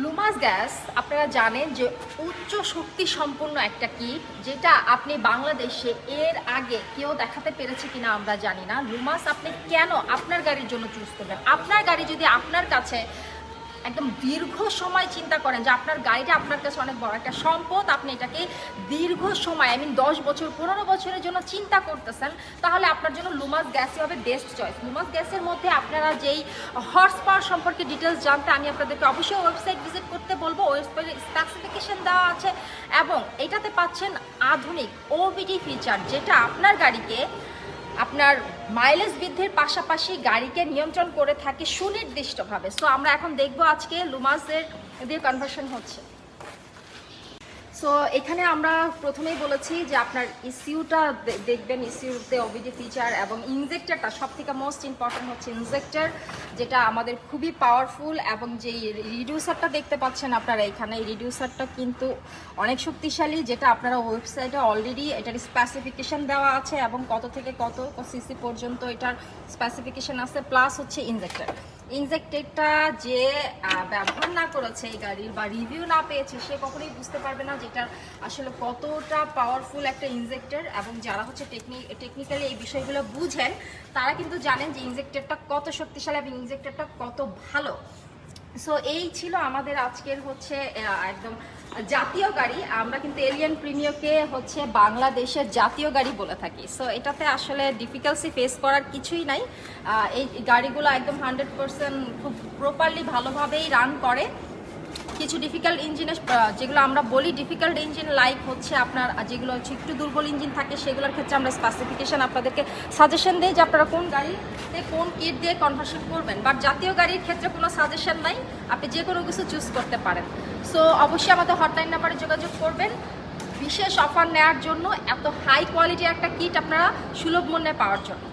Lumos gas আপনারা জানেন যে উচ্চ শক্তি সম্পন্ন একটা কিট, যেটা আপনি বাংলাদেশে এর আগে কেউ দেখাতে পেরেছে কিনা আমরা জানি না। লুমাস আপনি কেন আপনার গাড়ির জন্য চুজ করবেন? আপনার গাড়ি যদি আপনার কাছে একদম দীর্ঘ সময় চিন্তা করেন যে আপনার গাড়িটা আপনার কাছে অনেক বড় একটা সম্পদ, আপনি এটাকে দীর্ঘ সময় আই মিন দশ বছর, পনেরো বছরের জন্য চিন্তা করতেছেন, তাহলে আপনার জন্য লুমাস গ্যাসই হবে বেস্ট চয়েস লুমাস গ্যাসের মধ্যে আপনারা যেই হর্স পাওয়ার সম্পর্কে ডিটেলস জানতে, আমি আপনাদেরকে অবশ্যই ওয়েবসাইট ভিজিট করতে বলব ওয়েবসাইটের স্পেসিফিকেশন দেওয়া আছে, এবং এটাতে পাচ্ছেন আধুনিক ওবিডি ফিচার যেটা আপনার গাড়িকে আপনার মাইলেজ বৃদ্ধির পাশাপাশি গাড়িকে নিয়ন্ত্রণ করে থাকে সুনির্দিষ্টভাবে। সো আমরা এখন দেখব আজকে লুমাসের দিয়ে কনভার্সন হচ্ছে। সো এখানে আমরা প্রথমেই বলেছি যে আপনার ইস্যুটা দেখবেন ইস্যুতে ওবিডি ফিচার এবং ইনজেক্টরটা সব থেকে মোস্ট ইম্পর্টেন্ট হচ্ছে ইনজেক্টর যেটা আমাদের খুবই পাওয়ারফুল এবং যে রিডিউসারটা দেখতে পাচ্ছেন আপনারা এখানে, এই রিডিউসারটা কিন্তু অনেক শক্তিশালী, যেটা আপনারা ওয়েবসাইটে অলরেডি এটার স্পেসিফিকেশন দেওয়া আছে এবং কত থেকে কত সিসি পর্যন্ত এটার স্পেসিফিকেশান আছে প্লাস হচ্ছে ইনজেক্টর ইনজেক্টেডটা যে ব্যবহার না করেছে এই গাড়ির বা রিভিউ না পেয়েছে, সে কখনোই বুঝতে পারবে না যেটা আসলে কতটা পাওয়ারফুল একটা ইনজেক্টর এবং যারা হচ্ছে টেকনিক্যালি এই বিষয়গুলো বুঝেন, তারা কিন্তু জানেন যে ইনজেক্টরটা কত শক্তিশালী এবং ইনজেক্টরটা কত ভালো। সো এই ছিল আমাদের আজকের হচ্ছে একদম জাতীয় গাড়ি। আমরা কিন্তু এলিয়ান প্রিমিয়কে হচ্ছে বাংলাদেশের জাতীয় গাড়ি বলে থাকি। সো এটাতে আসলে ডিফিকাল্সি ফেস করার কিছুই নাই। এই গাড়িগুলো একদম হান্ড্রেড পার্সেন্ট খুব প্রপারলি ভালোভাবেই রান করে। কিছু ডিফিকাল্ট ইঞ্জিনের যেগুলো আমরা বলি ডিফিকাল্ট ইঞ্জিন লাইক হচ্ছে আপনার যেগুলো হচ্ছে একটু দুর্বল ইঞ্জিন থাকে, সেগুলোর ক্ষেত্রে আমরা স্পেসিফিকেশন আপনাদেরকে সাজেশন দিই যে আপনারা কোন গাড়িতে কোন কিট দিয়ে কনভার্সন করবেন। বাট জাতীয় গাড়ির ক্ষেত্রে কোনো সাজেশন নাই, আপনি যে কোনো কিছু চুজ করতে পারেন। সো অবশ্যই আমাদের হটলাইন নাম্বারে যোগাযোগ করবেন। বিশেষ অফার নেওয়ার জন্য এত হাই কোয়ালিটির একটা কিট আপনারা সুলভ মূল্যে পাওয়ার জন্য।